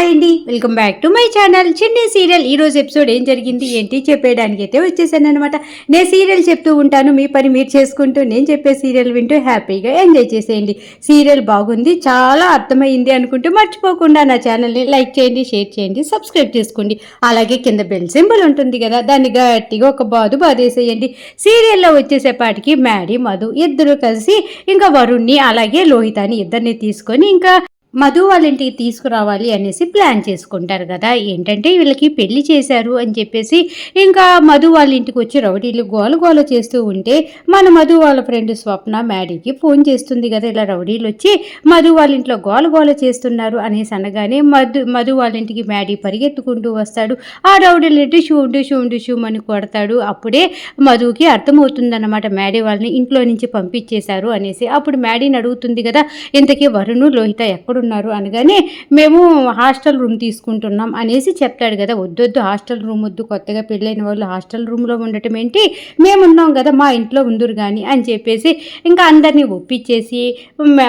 Hi అండి. Welcome back to my channel. Chinni serial. ఈ రోజు ఎపిసోడ్ ఏం జరిగింది ఏంటి చెప్పేయడానికి అయితే వచ్చేసాను అనమాట నేను సీరియల్ చెప్తూ ఉంటాను మీ పని మీరు చేసుకుంటూ నేను చెప్పే సీరియల్ వింటూ హ్యాపీగా ఎంజాయ్ చేసేయండి. సీరియల్ బాగుంది చాలా అర్థమైంది అనుకుంటూ మర్చిపోకుండా నా ఛానల్ని లైక్ చేయండి షేర్ చేయండి సబ్స్క్రైబ్ చేసుకోండి. అలాగే కింద బెల్ సింబల్ ఉంటుంది కదా దాన్ని గట్టిగా ఒక బాదు బాధేసేయండి సీరియల్లో వచ్చేసేపాటికి మ్యాడీ మధు ఇద్దరు కలిసి ఇంకా వరుణ్ణి అలాగే లోహితాని ఇద్దరిని తీసుకొని ఇంకా మధు వాళ్ళ ఇంటికి తీసుకురావాలి అనేసి ప్లాన్ చేసుకుంటారు కదా. ఏంటంటే వీళ్ళకి పెళ్ళి చేశారు అని చెప్పేసి ఇంకా మధు వాళ్ళ ఇంటికి వచ్చి రౌడీలు గోల గోల చేస్తూ ఉంటే మన మధు వాళ్ళ ఫ్రెండ్ స్వప్న మ్యాడీకి ఫోన్ చేస్తుంది కదా. ఇలా రౌడీలు వచ్చి మధు వాళ్ళ ఇంట్లో గోల గోల చేస్తున్నారు అనేసి అనగానే మధు మధు వాళ్ళ ఇంటికి మ్యాడీ పరిగెత్తుకుంటూ వస్తాడు. ఆ రౌడీలు ఏంటి? షూండు షూండు షూమ్ అని కొడతాడు. అప్పుడే మధుకి అర్థమవుతుందన్నమాట. మ్యాడీ వాళ్ళని ఇంట్లో నుంచి పంపించేశారు అనేసి. అప్పుడు మ్యాడీని అడుగుతుంది కదా ఇంతకీ వరుణు లోహిత ఎక్కడున్నారు అనగానే మేము హాస్టల్ రూమ్ తీసుకుంటున్నాం అనేసి చెప్తాడు కదా. వద్దొద్దు హాస్టల్ రూమ్ వద్దు కొత్తగా పెళ్ళైన వాళ్ళు హాస్టల్ రూమ్లో ఉండటం ఏంటి? మేము ఉన్నాం కదా మా ఇంట్లో ఉందరు కానీ అని చెప్పేసి ఇంకా అందరినీ ఒప్పించేసి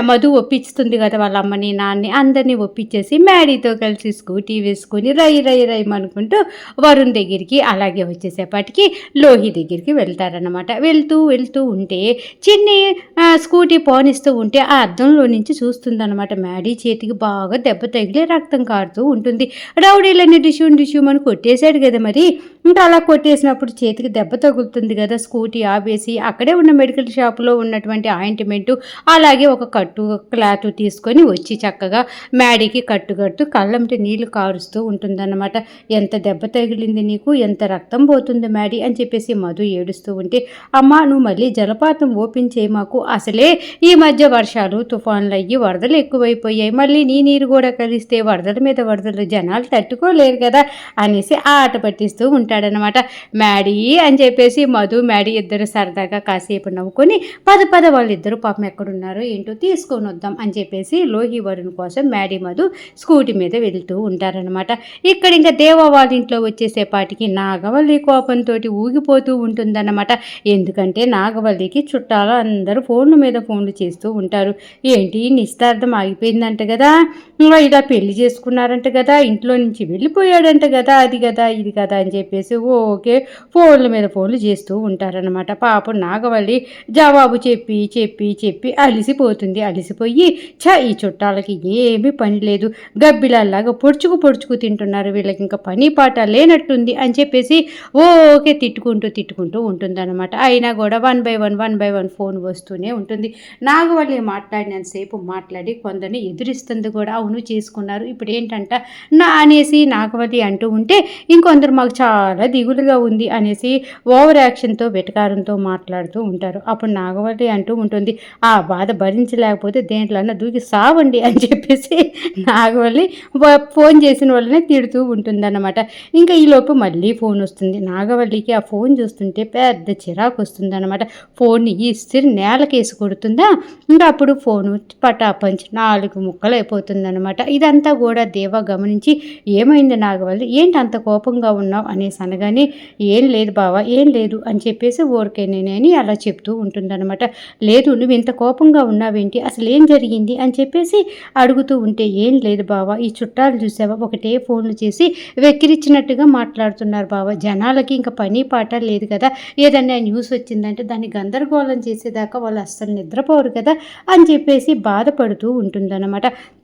మధు ఒప్పిస్తుంది కదా వాళ్ళ అమ్మని నాన్నని అందరినీ ఒప్పించేసి మ్యాడీతో కలిసి స్కూటీ వేసుకొని రై రై రై అనుకుంటూ వరుణ్ దగ్గరికి అలాగే వచ్చేసేపాటికి లోహి దగ్గరికి వెళ్తారనమాట వెళ్తూ వెళ్తూ ఉంటే చిన్ని స్కూటీ పోనిస్తూ ఉంటే ఆ అద్దంలో నుంచి చూస్తుందన్నమాట మ్యాడీ చేతికి బాగా దెబ్బ తగిలి రక్తం కారుతూ ఉంటుంది. రౌడీలన్నీ డిష్యూ డిష్యూ అని కొట్టేశాడు కదా మరి. ఇంకా అలా కొట్టేసినప్పుడు చేతికి దెబ్బ తగులుతుంది కదా. స్కూటీ ఆపేసి అక్కడే ఉన్న మెడికల్ షాప్లో ఉన్నటువంటి ఆయింట్మెంటు అలాగే ఒక కట్టు క్లాత్ తీసుకొని వచ్చి చక్కగా మ్యాడీకి కట్టు కడుతూ కళ్ళంటి నీళ్ళు కారుస్తూ ఉంటుందన్నమాట. ఎంత దెబ్బ తగిలింది నీకు? ఎంత రక్తం పోతుంది మ్యాడీ? అని చెప్పేసి మధు ఏడుస్తూ ఉంటే అమ్మా నువ్వు మళ్ళీ జలపాతం ఓపెన్ చేయి మాకు. అసలే ఈ మధ్య వర్షాలు తుఫాన్లు అయ్యి వరదలు ఎక్కువైపోయాయి. మళ్ళీ నీ నీరు కూడా కలిస్తే వరదల మీద వరదలు జనాలు తట్టుకోలేరు కదా అనేసి ఆట పట్టిస్తూ ఉంటాడనమాట మ్యాడీ అని చెప్పేసి మధు మ్యాడీ ఇద్దరు సరదాగా కాసేపు నవ్వుకొని పద పద వాళ్ళిద్దరు పాపం ఎక్కడున్నారో ఏంటో తీసుకొని వద్దాం అని చెప్పేసి లోహి వరుణ్ కోసం మ్యాడీ మధు స్కూటీ మీద వెళ్తూ ఉంటారనమాట ఇక్కడ ఇంకా దేవ వాళ్ళ ఇంట్లో వచ్చేసేపాటికి నాగవల్లి కోపంతో ఊగిపోతూ ఉంటుందన్నమాట. ఎందుకంటే నాగవల్లికి చుట్టాలు అందరూ ఫోన్ల మీద ఫోన్లు చేస్తూ ఉంటారు. ఏంటి? నిశ్చార్థం ఆగిపోయిందంట కదా. ఇంకా ఇలా పెళ్ళి చేసుకున్నారంట కదా. ఇంట్లో నుంచి వెళ్ళిపోయాడంట కదా. అది కదా ఇది కదా అని చెప్పేసి ఓకే ఫోన్ల మీద ఫోన్లు చేస్తూ ఉంటారనమాట పాపం నాగవల్లి జవాబు చెప్పి చెప్పి చెప్పి అలిసిపోతుంది. అలిసిపోయి చ ఈ చుట్టాలకి ఏమీ పని లేదు. గబ్బిలాల్లాగా పొడుచుకు పొడుచుకు తింటున్నారు. వీళ్ళకి ఇంకా పని పాట లేనట్టుంది అని చెప్పేసి ఓకే తిట్టుకుంటూ తిట్టుకుంటూ ఉంటుందన్నమాట. అయినా కూడా one by one one by one phone వస్తూనే ఉంటుంది. నాగవల్లి మాట్లాడినంతసేపు మాట్లాడి కొందరిని ఎదురు ఎదురిస్తుంది కూడా అవును చేసుకున్నారు. ఇప్పుడు ఏంటంట నా అనేసి నాగవతి అంటూ ఉంటే ఇంకొందరు మాకు చాలా దిగులుగా ఉంది అనేసి ఓవర్ యాక్షన్తో వెటకారంతో మాట్లాడుతూ ఉంటారు. అప్పుడు నాగవతి అంటూ ఉంటుంది ఆ బాధ భరించలేకపోతే దేంట్లన్నా దూకి సావండి అని చెప్పేసి నాగవల్లి ఫోన్ చేసిన వాళ్ళనే తిడుతూ ఉంటుందన్నమాట. ఇంకా ఈలోపు మళ్ళీ ఫోన్ వస్తుంది. నాగవల్లికి ఆ ఫోన్ చూస్తుంటే పెద్ద చిరాకు వస్తుందన్నమాట. ఫోన్ని ఇస్తే నేలకేసి కొడుతుందా? ఇంకా అప్పుడు ఫోను పటాపంచ్ నాలుగు ముక్కలు అయిపోతుందన్నమాట ఇదంతా కూడా దేవ గమనించి ఏమైంది నాగవల్లి? ఏంటి అంత కోపంగా ఉన్నావు అనేసి అనగానే ఏం లేదు బావా ఏం లేదు అని చెప్పేసి ఓరికేనేనని అలా చెప్తూ ఉంటుందన్నమాట. లేదు నువ్వు ఇంత కోపంగా ఉన్నావేంటి? అసలు ఏం జరిగింది? అని చెప్పేసి అడుగుతూ ఉంటే ఏం లేదు బావా ఈ చుట్టాలు చూసావా? ఒకటే ఫోన్లు చేసి వెక్కిరిచ్చినట్టుగా మాట్లాడుతున్నారు బావా. జనాలకి ఇంకా పని పాట లేదు కదా. ఏదన్నా న్యూస్ వచ్చిందంటే దాన్ని గందరగోళం చేసేదాకా వాళ్ళు అస్సలు నిద్రపోరు కదా అని చెప్పేసి బాధపడుతూ ఉంటుందన్నమాట. കേട്ടോ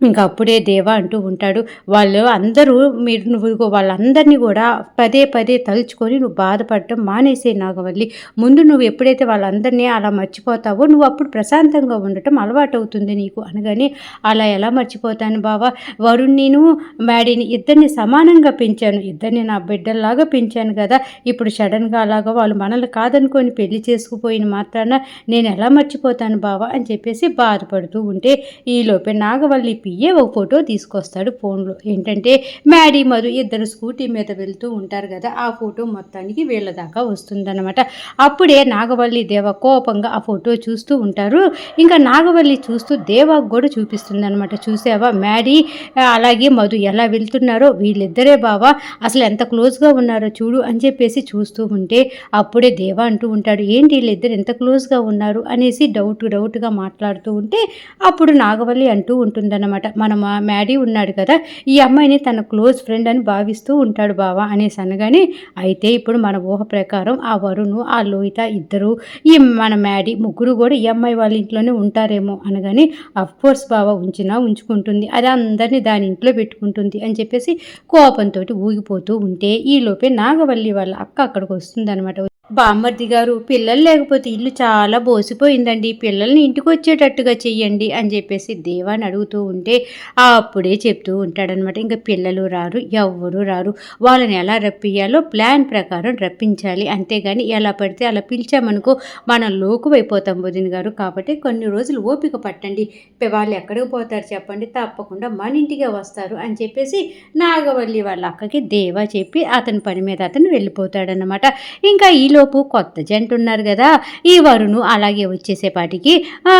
ఇంకా అప్పుడే దేవా అంటూ ఉంటాడు వాళ్ళు అందరూ మీరు నువ్వు వాళ్ళందరినీ కూడా పదే పదే తలుచుకొని నువ్వు బాధపడటం మానేసే నాగవల్లి. ముందు నువ్వు ఎప్పుడైతే వాళ్ళందరినీ అలా మర్చిపోతావో నువ్వు అప్పుడు ప్రశాంతంగా ఉండటం అలవాటు అవుతుంది నీకు అనగానే అలా ఎలా మర్చిపోతాను బావా? వరుణ్ నేను మ్యాడీని ఇద్దరిని సమానంగా పెంచాను. ఇద్దరిని నా బిడ్డల్లాగా పెంచాను కదా. ఇప్పుడు సడన్గా అలాగా వాళ్ళు మనల్ని కాదనుకొని పెళ్ళి చేసుకుపోయిన మాత్రాన నేను ఎలా మర్చిపోతాను బావా? అని చెప్పేసి బాధపడుతూ ఉంటే ఈలోపే నాగవల్లి పిఏ ఒక ఫోటో తీసుకొస్తాడు ఫోన్లో. ఏంటంటే మ్యాడీ మధు ఇద్దరు స్కూటీ మీద వెళ్తూ ఉంటారు కదా ఆ ఫోటో మొత్తానికి వీళ్ళ దాకా వస్తుందన్నమాట. అప్పుడే నాగవల్లి దేవ కోపంగా ఆ ఫోటో చూస్తూ ఉంటారు. ఇంకా నాగవల్లి చూస్తూ దేవాకు కూడా చూపిస్తుందన్నమాట. చూసావా మ్యాడీ అలాగే మధు ఎలా వెళ్తున్నారో వీళ్ళిద్దరే బావా అసలు ఎంత క్లోజ్గా ఉన్నారో చూడు అని చెప్పేసి చూస్తూ ఉంటే అప్పుడే దేవ అంటూ ఉంటాడు ఏంటి వీళ్ళిద్దరు ఎంత క్లోజ్గా ఉన్నారు? అనేసి డౌట్ డౌట్గా మాట్లాడుతూ ఉంటే అప్పుడు నాగవల్లి అంటూ ఉంటుందన్నమాట. అనమాట మన మ్యాడీ ఉన్నాడు కదా ఈ అమ్మాయిని తన క్లోజ్ ఫ్రెండ్ అని భావిస్తూ ఉంటాడు బావా అనేసి అనగానే అయితే ఇప్పుడు మన ఊహ ప్రకారం ఆ వరుణు ఆ లోహిత ఇద్దరు ఈ మన మ్యాడీ ముగ్గురు కూడా ఈ అమ్మాయి వాళ్ళ ఇంట్లోనే ఉంటారేమో అనగానే కోర్స్ బావ ఉంచినా ఉంచుకుంటుంది. అది అందరినీ దాని ఇంట్లో పెట్టుకుంటుంది అని చెప్పేసి కోపంతో ఊగిపోతూ ఉంటే ఈ లోపే నాగవల్లి వాళ్ళ అక్క అక్కడికి వస్తుందన్నమాట. బామ్మర్ది గారు పిల్లలు లేకపోతే ఇల్లు చాలా బోసిపోయిందండి. పిల్లల్ని ఇంటికి వచ్చేటట్టుగా చెయ్యండి అని చెప్పేసి దేవాని అడుగుతూ ఉంటే అప్పుడే చెప్తూ ఉంటాడనమాట ఇంకా పిల్లలు రారు ఎవ్వరు రారు. వాళ్ళని ఎలా రప్పియాలో ప్లాన్ ప్రకారం రప్పించాలి. అంతేగాని ఎలా పడితే అలా పిలిచామనుకో మనం లోకువైపోతాం బుధిన్ గారు. కాబట్టి కొన్ని రోజులు ఓపిక పట్టండి. వాళ్ళు ఎక్కడికి పోతారు చెప్పండి. తప్పకుండా మన ఇంటికే వస్తారు అని చెప్పేసి నాగవల్లి వాళ్ళ అక్కకి దేవా చెప్పి అతని పని మీద అతను వెళ్ళిపోతాడనమాట ఇంకా ఈలోపు కొత్త జంట ఉన్నారు కదా ఈ వరుణు అలాగే వచ్చేసేపాటికి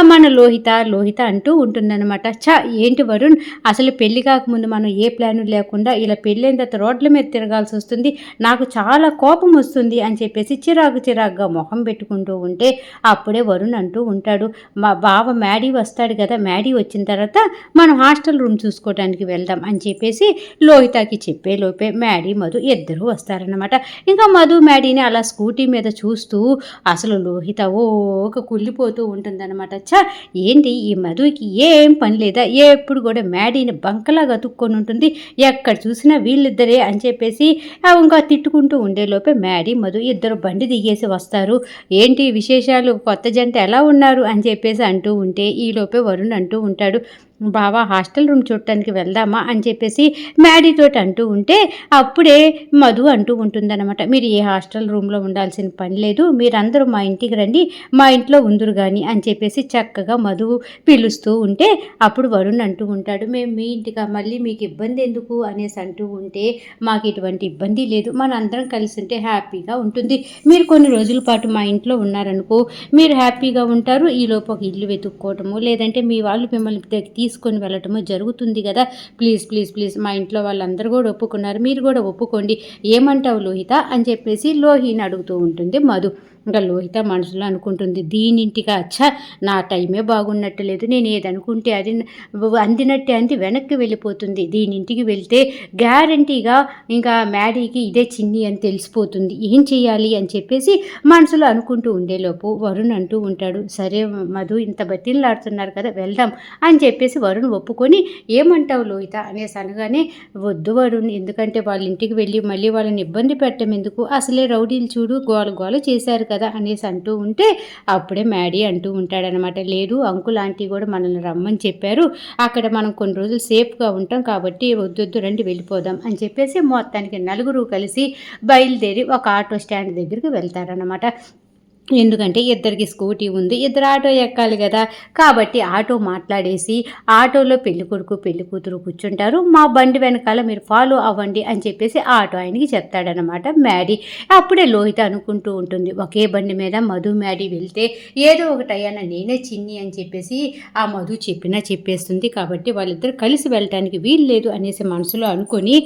మన లోహిత లోహిత అంటూ ఉంటుందన్నమాట. చ ఏంటి వరుణ్? అసలు పెళ్ళి కాకముందు మనం ఏ ప్లాన్ లేకుండా ఇలా పెళ్ళైన తర్వాత రోడ్ల మీద తిరగాల్సి వస్తుంది నాకు చాలా కోపం వస్తుంది అని చెప్పేసి చిరాకు చిరాకుగా మొహం పెట్టుకుంటూ ఉంటే అప్పుడే వరుణ్ అంటూ ఉంటాడు మా బావ మ్యాడీ వస్తాడు కదా మ్యాడీ వచ్చిన తర్వాత మనం హాస్టల్ రూమ్ చూసుకోవడానికి వెళ్దాం అని చెప్పేసి లోహితకి చెప్పే లోపే మ్యాడీ మధు ఇద్దరు వస్తారనమాట ఇంకా మధు మ్యాడీని అలా స్కూటీ మీద చూస్తూ అసలు లోహిత ఓక కుళ్ళిపోతూ ఉంటుందన్నమాట. చా ఏంటి ఈ మధుకి ఏం పని లేదా? ఎప్పుడు కూడా మ్యాడీని బంకలా గతుక్కొని ఉంటుంది. ఎక్కడ చూసినా వీళ్ళిద్దరే అని చెప్పేసి ఇంకా తిట్టుకుంటూ ఉండేలోపే మ్యాడీ మధు ఇద్దరు బండి దిగేసి వస్తారు. ఏంటి విశేషాలు? కొత్త జంట ఎలా ఉన్నారు? అని చెప్పేసి అంటూ ఉంటే ఈలోపే వరుణ్ అంటూ ఉంటాడు. బావా హాస్టల్ రూమ్ చూడటానికి వెళ్దామా అని చెప్పేసి మ్యాడీతో అంటూ ఉంటే అప్పుడే మధు అంటూ ఉంటుందన్నమాట. మీరు ఏ హాస్టల్ రూమ్లో ఉండాల్సిన పని లేదు మీరందరూ మా ఇంటికి రండి మా ఇంట్లో ఉందరు కానీ అని చెప్పేసి చక్కగా మధు పిలుస్తూ ఉంటే అప్పుడు వరుణ్ అంటూ ఉంటాడు మేము మీ ఇంటిగా మళ్ళీ మీకు ఇబ్బంది ఎందుకు? అనేసి అంటూ ఉంటే మాకు ఇటువంటి ఇబ్బంది లేదు మన అందరం కలిసి ఉంటే హ్యాపీగా ఉంటుంది. మీరు కొన్ని రోజుల పాటు మా ఇంట్లో ఉన్నారనుకో మీరు హ్యాపీగా ఉంటారు ఈలోపు ఒక ఇల్లు వెతుక్కోవటము లేదంటే మీ వాళ్ళు మిమ్మల్ని తె- తీసుకొని వెళ్ళటము జరుగుతుంది కదా. ప్లీజ్ ప్లీజ్ ప్లీజ్ మా ఇంట్లో వాళ్ళందరూ కూడా ఒప్పుకున్నారు. మీరు కూడా ఒప్పుకోండి. ఏమంటావు లోహిత? అని చెప్పేసి లోహిని అడుగుతూ ఉంటుంది మధు. ఇంకా లోహిత మనసులో అనుకుంటుంది దీనింటికి అచ్చా నా టైమే బాగున్నట్టు లేదు. నేను ఏదనుకుంటే అది అందినట్టే అంది వెనక్కి వెళ్ళిపోతుంది. దీనింటికి వెళ్తే గ్యారంటీగా ఇంకా మ్యాడీకి ఇదే చిన్ని అని తెలిసిపోతుంది. ఏం చేయాలి అని చెప్పేసి మనసులో అనుకుంటూ ఉండేలోపు వరుణ్ అంటూ ఉంటాడు సరే మధు ఇంత బతిలాడుతున్నారు కదా వెళ్దాం అని చెప్పేసి వరుణ్ ఒప్పుకొని ఏమంటావు లోహిత? అనేసి అనగానే వద్దు వరుణ్ ఎందుకంటే వాళ్ళ ఇంటికి వెళ్ళి మళ్ళీ వాళ్ళని ఇబ్బంది పెట్టడం ఎందుకు? అసలే రౌడీలు చూడు గోల గోల చేశారు కదా. అనేసి అంటూ ఉంటే అప్పుడే మ్యాడీ అంటూ ఉంటాడనమాట. లేదు అంకుల్ ఆంటీ కూడా మనల్ని రమ్మని చెప్పారు. అక్కడ మనం కొన్ని రోజులు సేఫ్గా ఉంటాం కాబట్టి వద్దొద్దు రండి వెళ్ళిపోదాం అని చెప్పేసి మొత్తానికి నలుగురు కలిసి బయలుదేరి ఒక ఆటో స్టాండ్ దగ్గరికి వెళ్తారనమాట. ఎందుకంటే ఇద్దరికి స్కూటీ ఉంది ఇద్దరు ఆటో ఎక్కాలి కదా. కాబట్టి ఆటో మాట్లాడేసి ఆటోలో పెళ్ళి కొడుకు పెళ్ళి కూతురు కూర్చుంటారు. మా బండి వెనకాల మీరు ఫాలో అవ్వండి అని చెప్పేసి ఆటో ఆయనకి చెప్తాడనమాట మ్యాడీ. అప్పుడే లోహిత అనుకుంటూ ఉంటుంది ఒకే బండి మీద మధు మ్యాడీ వెళ్తే ఏదో ఒకటి అయ్యాన నేనే చిన్ని అని చెప్పేసి ఆ మధు చెప్పినా చెప్పేస్తుంది. కాబట్టి వాళ్ళిద్దరు కలిసి వెళ్ళటానికి వీలు లేదు అనేసి మనసులో అనుకొని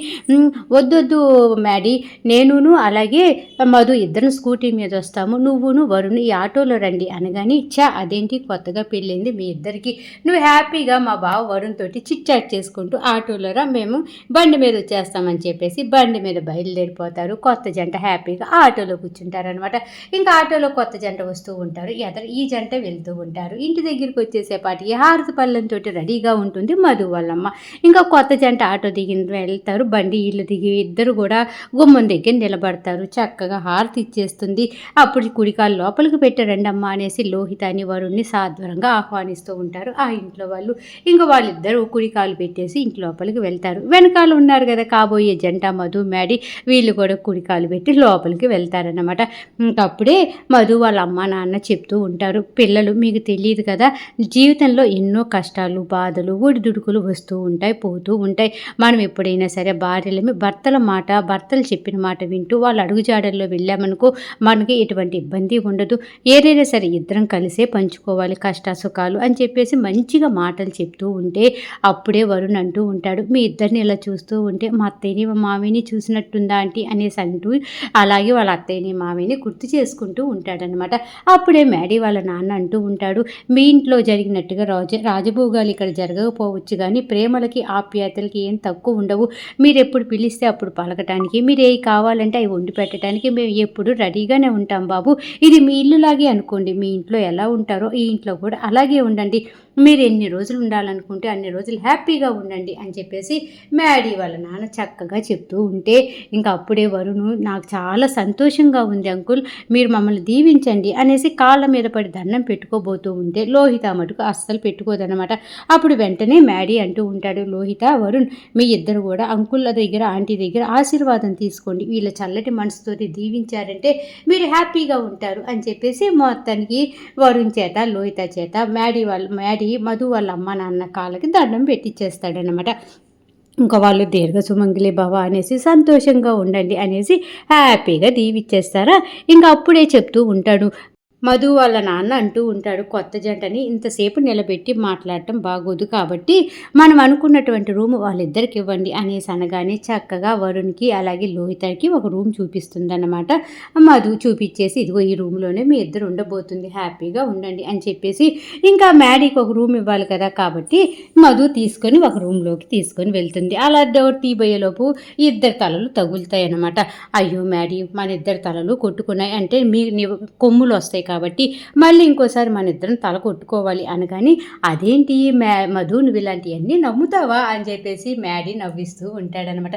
వద్దొద్దు మ్యాడీ నేనును అలాగే మధు ఇద్దరు స్కూటీ మీద వస్తాము నువ్వును వరుణ్ ఈ ఆటోలో రండి అనగానే చా అదేంటి? కొత్తగా పెళ్ళింది మీ ఇద్దరికి. నువ్వు హ్యాపీగా మా బావ వరుణ్ తోటి చిట్ చాట్ చేసుకుంటూ ఆటోలో రా మేము బండి మీద వచ్చేస్తామని చెప్పేసి బండి మీద బయలుదేరిపోతారు. కొత్త జంట హ్యాపీగా ఆటోలో కూర్చుంటారనమాట. ఇంకా ఆటోలో కొత్త జంట వస్తూ ఉంటారు. ఎదరు ఈ జంట వెళ్తూ ఉంటారు. ఇంటి దగ్గరికి వచ్చేసేపాటికి హారతి పళ్ళంతో రెడీగా ఉంటుంది మధు వాళ్ళమ్మ. ఇంకా కొత్త జంట ఆటో దిగి వెళ్తారు. బండి ఇల్లు దిగి ఇద్దరు కూడా గుమ్మం దగ్గర నిలబడతారు. చక్కగా హారతి ఇచ్చేస్తుంది. అప్పుడు కుడికాలు లోపలికి పెట్టారండి అమ్మ అనేసి లోహితాని వరుణ్ణి సాధ్వరంగా ఆహ్వానిస్తూ ఉంటారు. ఆ ఇంట్లో వాళ్ళు ఇంకా వాళ్ళిద్దరూ కుడికాలు పెట్టేసి ఇంటి లోపలికి వెళ్తారు. వెనకాల ఉన్నారు కదా కాబోయే జంట మధు మ్యాడీ వీళ్ళు కూడా కుడికాలు పెట్టి లోపలికి వెళ్తారన్నమాట. ఇంకప్పుడే మధు వాళ్ళ అమ్మ నాన్న చెప్తూ ఉంటారు. పిల్లలు మీకు తెలియదు కదా జీవితంలో ఎన్నో కష్టాలు బాధలు ఒడిదుడుకులు వస్తూ ఉంటాయి పోతూ ఉంటాయి. మనం ఎప్పుడైనా సరే భార్యలమే భర్తల మాట భర్తలు చెప్పిన మాట వింటూ వాళ్ళ అడుగుజాడల్లో వెళ్ళామనుకో మనకి ఎటువంటి ఇబ్బంది ఉండదు. ఏదైనా సరే ఇద్దరం కలిసే పంచుకోవాలి కష్ట సుఖాలు అని చెప్పేసి మంచిగా మాటలు చెప్తూ ఉంటే అప్పుడే వరుణ్ అంటూ ఉంటాడు మీ ఇద్దరిని ఇలా చూస్తూ ఉంటే మా అత్తయ్యని మా మామయ్యని చూసినట్టుందా ఆంటీ? అనేసి అంటూ అలాగే వాళ్ళ అత్తయ్యని మామయ్యని గుర్తు చేసుకుంటూ ఉంటాడనమాట అప్పుడే మ్యాడీ వాళ్ళ నాన్న అంటూ ఉంటాడు మీ ఇంట్లో జరిగినట్టుగా రాజ రాజభోగాలు ఇక్కడ జరగకపోవచ్చు కానీ ప్రేమలకి ఆప్యాయతలకి ఏం తక్కువ ఉండవు. మీరు ఎప్పుడు పిలిస్తే అప్పుడు పలకటానికి మీరు ఏ కావాలంటే అవి వండి పెట్టడానికి మేము ఎప్పుడు రెడీగానే ఉంటాం బాబు. ఇది మీ ఇల్లులాగే అనుకోండి మీ ఇంట్లో ఎలా ఉంటారో ఈ ఇంట్లో కూడా అలాగే ఉండండి. మీరు ఎన్ని రోజులు ఉండాలనుకుంటే అన్ని రోజులు హ్యాపీగా ఉండండి అని చెప్పేసి మ్యాడీ వాళ్ళ నాన్న చక్కగా చెప్తూ ఉంటే ఇంకా అప్పుడే వరుణు నాకు చాలా సంతోషంగా ఉంది అంకుల్ మీరు మమ్మల్ని దీవించండి అనేసి కాళ్ళ మీద పడి దండం పెట్టుకోబోతూ ఉంటే లోహిత మటుకు అస్సలు పెట్టుకోదనమాట అప్పుడు వెంటనే మ్యాడీ అంటూ ఉంటాడు లోహిత వరుణ్ మీ ఇద్దరు కూడా అంకుల్ దగ్గర ఆంటీ దగ్గర ఆశీర్వాదం తీసుకోండి. వీళ్ళ చల్లటి మనసుతో దీవించారంటే మీరు హ్యాపీగా ఉంటారు అని చెప్పేసి మొత్తానికి వరుణ్ చేత లోహిత చేత మ్యాడీ వాళ్ళ మ్యాడీ మధు వాళ్ళ అమ్మ నాన్న కాళ్ళకి దండం పెట్టించేస్తాడనమాట ఇంకా వాళ్ళు దీర్ఘ సుమంగిలి భవ అనేసి సంతోషంగా ఉండండి అనేసి హ్యాపీగా దీవిచ్చేస్తారా? ఇంకా అప్పుడే చెప్తూ ఉంటాడు మధు వాళ్ళ నాన్న అంటూ ఉంటాడు కొత్త జంటని ఇంతసేపు నిలబెట్టి మాట్లాడటం బాగోదు కాబట్టి మనం అనుకున్నటువంటి రూమ్ వాళ్ళిద్దరికి ఇవ్వండి అనేసి అనగానే చక్కగా వరుణ్కి అలాగే లోహితకి ఒక రూమ్ చూపిస్తుందన్నమాట. మధు చూపించేసి ఇదిగో ఈ రూమ్లోనే మీ ఇద్దరు ఉండబోతుంది హ్యాపీగా ఉండండి అని చెప్పేసి ఇంకా మ్యాడీకి ఒక రూమ్ ఇవ్వాలి కదా కాబట్టి మధు తీసుకొని ఒక రూమ్లోకి తీసుకొని వెళ్తుంది. అలా డోర్ తీబోయేలోపు ఇద్దరు తలలు తగులుతాయి అన్నమాట అయ్యో మ్యాడీ మన ఇద్దరు తలలు కొట్టుకున్నాయి. అంటే మీ కొమ్ములు వస్తాయి కాబట్టి మళ్ళీ ఇంకోసారి మన ఇద్దరం తల కొట్టుకోవాలి అనగాని అదేంటి మ్యా మధు నువ్వు ఇలాంటివన్నీ నమ్ముతావా? అని చెప్పేసి మ్యాడీ నవ్విస్తూ ఉంటాడనమాట.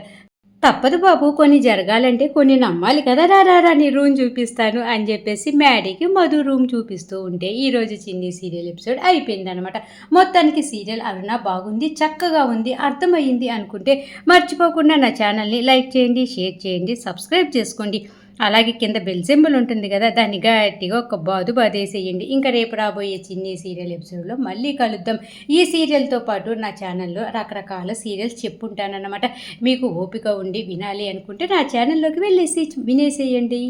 తప్పదు బాబు కొన్ని జరగాలంటే కొన్ని నమ్మాలి కదా రా రా, రా నీ రూమ్ చూపిస్తాను అని చెప్పేసి మ్యాడీకి మధు రూమ్ చూపిస్తూ ఉంటే ఈరోజు చిన్ని సీరియల్ ఎపిసోడ్ అయిపోయింది అనమాట మొత్తానికి సీరియల్ అరుణ బాగుంది చక్కగా ఉంది అర్థమైంది అనుకుంటే మర్చిపోకుండా నా ఛానల్ని లైక్ చేయండి షేర్ చేయండి సబ్స్క్రైబ్ చేసుకోండి. అలాగే కింద బెల్ సింబల్ ఉంటుంది కదా దాన్ని గట్టిగా ఒక బాదు బాదేసేయండి. ఇంకా రేపు రాబోయే చిన్ని సీరియల్ ఎపిసోడ్లో మళ్ళీ కలుద్దాం. ఈ సీరియల్తో పాటు నా ఛానల్లో రకరకాల సీరియల్స్ చెప్పుంటానన్నమాట. మీకు ఓపిక ఉండి వినాలి అనుకుంటే నా ఛానల్లోకి వెళ్ళేసి వినేసేయండి.